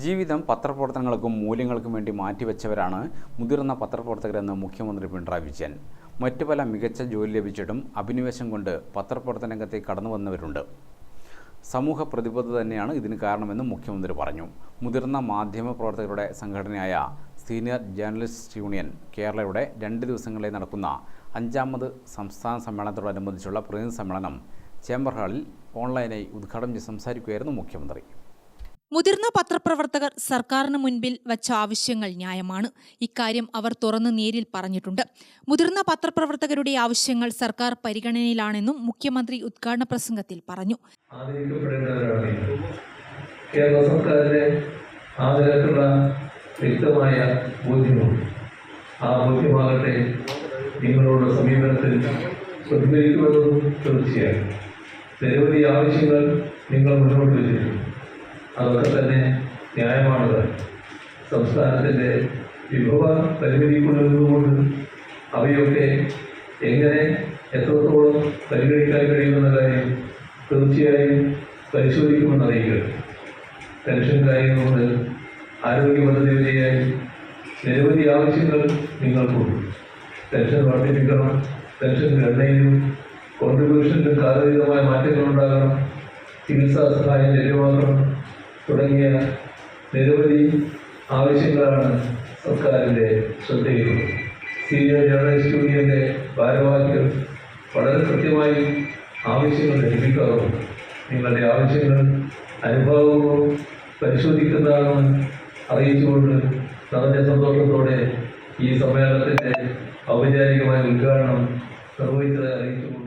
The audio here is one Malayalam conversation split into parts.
ജീവിതം പത്രപ്രവർത്തനങ്ങൾക്കും മൂല്യങ്ങൾക്കും വേണ്ടി മാറ്റിവെച്ചവരാണ് മുതിർന്ന പത്രപ്രവർത്തകരെന്ന് മുഖ്യമന്ത്രി പിണറായി വിജയൻ. മറ്റു പല മികച്ച ജോലി ലഭിച്ചിട്ടും അഭിനിവേശം കൊണ്ട് പത്രപ്രവർത്തന രംഗത്തേക്ക് കടന്നു വന്നവരുണ്ട് സമൂഹ പ്രതിബദ്ധത തന്നെയാണ് ഇതിന് കാരണമെന്നും മുഖ്യമന്ത്രി പറഞ്ഞു. മുതിർന്ന മാധ്യമ പ്രവർത്തകരുടെ സംഘടനയായ സീനിയർ ജേർണലിസ്റ്റ് യൂണിയൻ കേരളയുടെ രണ്ട് ദിവസങ്ങളിൽ നടക്കുന്ന അഞ്ചാമത് സംസ്ഥാന സമ്മേളനത്തോടനുബന്ധിച്ചുള്ള പ്രതിനിധി സമ്മേളനം ചേംബർ ഹാളിൽ ഓൺലൈനായി ഉദ്ഘാടനം ചെയ്ത് സംസാരിക്കുകയായിരുന്നു മുഖ്യമന്ത്രി. മുതിർന്ന പത്രപ്രവർത്തകർ സർക്കാരിന് മുൻപിൽ വച്ച ആവശ്യങ്ങൾ ന്യായമാണ്. ഇക്കാര്യം അവർ തുറന്ന് നേരിൽ പറഞ്ഞിട്ടുണ്ട്. മുതിർന്ന പത്രപ്രവർത്തകരുടെ ആവശ്യങ്ങൾ സർക്കാർ പരിഗണനയിലാണെന്നും മുഖ്യമന്ത്രി ഉദ്ഘാടന പ്രസംഗത്തിൽ പറഞ്ഞു. കേരള സമീപനത്തിൽ ആവശ്യങ്ങൾ നിങ്ങൾ മുന്നോട്ട് വെച്ചിട്ടുണ്ട്. അതൊക്കെ തന്നെ ന്യായമാണത്. സംസ്ഥാനത്തിന്റെ വിഭവ പരിമിതി നിന്നുകൊണ്ട് അവയൊക്കെ എങ്ങനെ എത്രത്തോളം പരിഗണിക്കാൻ കഴിയുമെന്ന കാര്യം തീർച്ചയായും പരിശോധിക്കുമെന്ന് അറിയിക്കുക പെൻഷൻ കാര്യങ്ങൾ മുതൽ ആരോഗ്യ പദ്ധതി വരെയായി നിരവധി ആവശ്യങ്ങൾ നിങ്ങൾക്കുണ്ട്. പെൻഷൻ വർദ്ധിപ്പിക്കണം പെൻഷൻ ഘടനയിലും കോൺട്രിബ്യൂഷനിലും കാലതീതമായ മാറ്റങ്ങൾ ഉണ്ടാകണം ചികിത്സാ സഹായം ലഭ്യമാക്കണം തുടങ്ങിയ നിരവധി ആവശ്യങ്ങളാണ് സർക്കാരിന്റെ ശ്രദ്ധയിൽ സീനിയർ ജേർണലിസ്റ്റ് യൂണിയന്റെ ഭാരവാഹികൾ വളരെ കൃത്യമായി ആവശ്യങ്ങൾ ലഭിക്കാറുണ്ട്. നിങ്ങളുടെ ആവശ്യങ്ങൾ അനുഭവവും പരിശോധിക്കുന്നതാണെന്ന് അറിയിച്ചുകൊണ്ട് നിറഞ്ഞ സന്തോഷത്തോടെ ഈ സമ്മേളനത്തിന്റെ ഔപചാരികമായ ഉദ്ഘാടനം നിർവഹിച്ചതായി അറിയിച്ചുകൊണ്ട്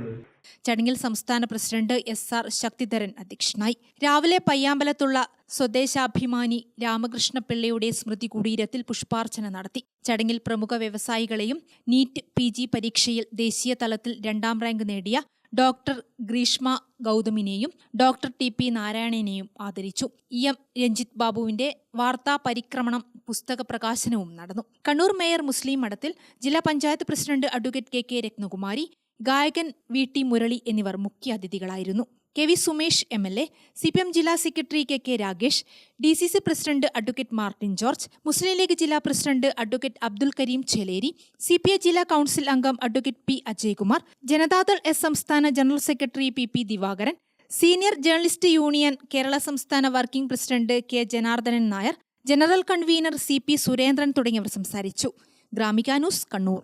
ചടങ്ങിൽ സംസ്ഥാന പ്രസിഡന്റ് എസ് ആർ ശക്തിധരൻ അധ്യക്ഷനായി. രാവിലെ പയ്യാമ്പലത്തുള്ള സ്വദേശാഭിമാനി രാമകൃഷ്ണപിള്ളയുടെ സ്മൃതി കുടീരത്തിൽ പുഷ്പാർച്ചന നടത്തി. ചടങ്ങിൽ പ്രമുഖ വ്യവസായികളെയും നീറ്റ് പി ജി പരീക്ഷയിൽ ദേശീയ തലത്തിൽ രണ്ടാം റാങ്ക് നേടിയ ഡോക്ടർ ഗ്രീഷ്മ ഗൗതമിനെയും ഡോക്ടർ ടി പി നാരായണനെയും ആദരിച്ചു. ഇ എം രഞ്ജിത്ത് ബാബുവിന്റെ വാർത്താ പരിക്രമണം പുസ്തക പ്രകാശനവും നടന്നു. കണ്ണൂർ മേയർ മുസ്ലിം മഠത്തിൽ ജില്ലാ panchayat president advocate K K Rathnakumari ഗായകൻ വി ടി മുരളി എന്നിവർ മുഖ്യാതിഥികളായിരുന്നു. K V Sumesh M L A C P M ജില്ലാ secretary K K Ragesh D C C president advocate Martin George Muslim League ജില്ലാ president advocate Abdul Kareem Cheleri C P I ജില്ലാ കൗൺസിൽ അംഗം advocate P Ajaykumar Janata Dal S സംസ്ഥാന general secretary P P Divakaran senior journalist union Kerala സംസ്ഥാന working president K Janardhanan Nair general convener C P Surendran തുടങ്ങിയവർ സംസാരിച്ചു. ഗ്രാമിക ന്യൂസ് കണ്ണൂർ.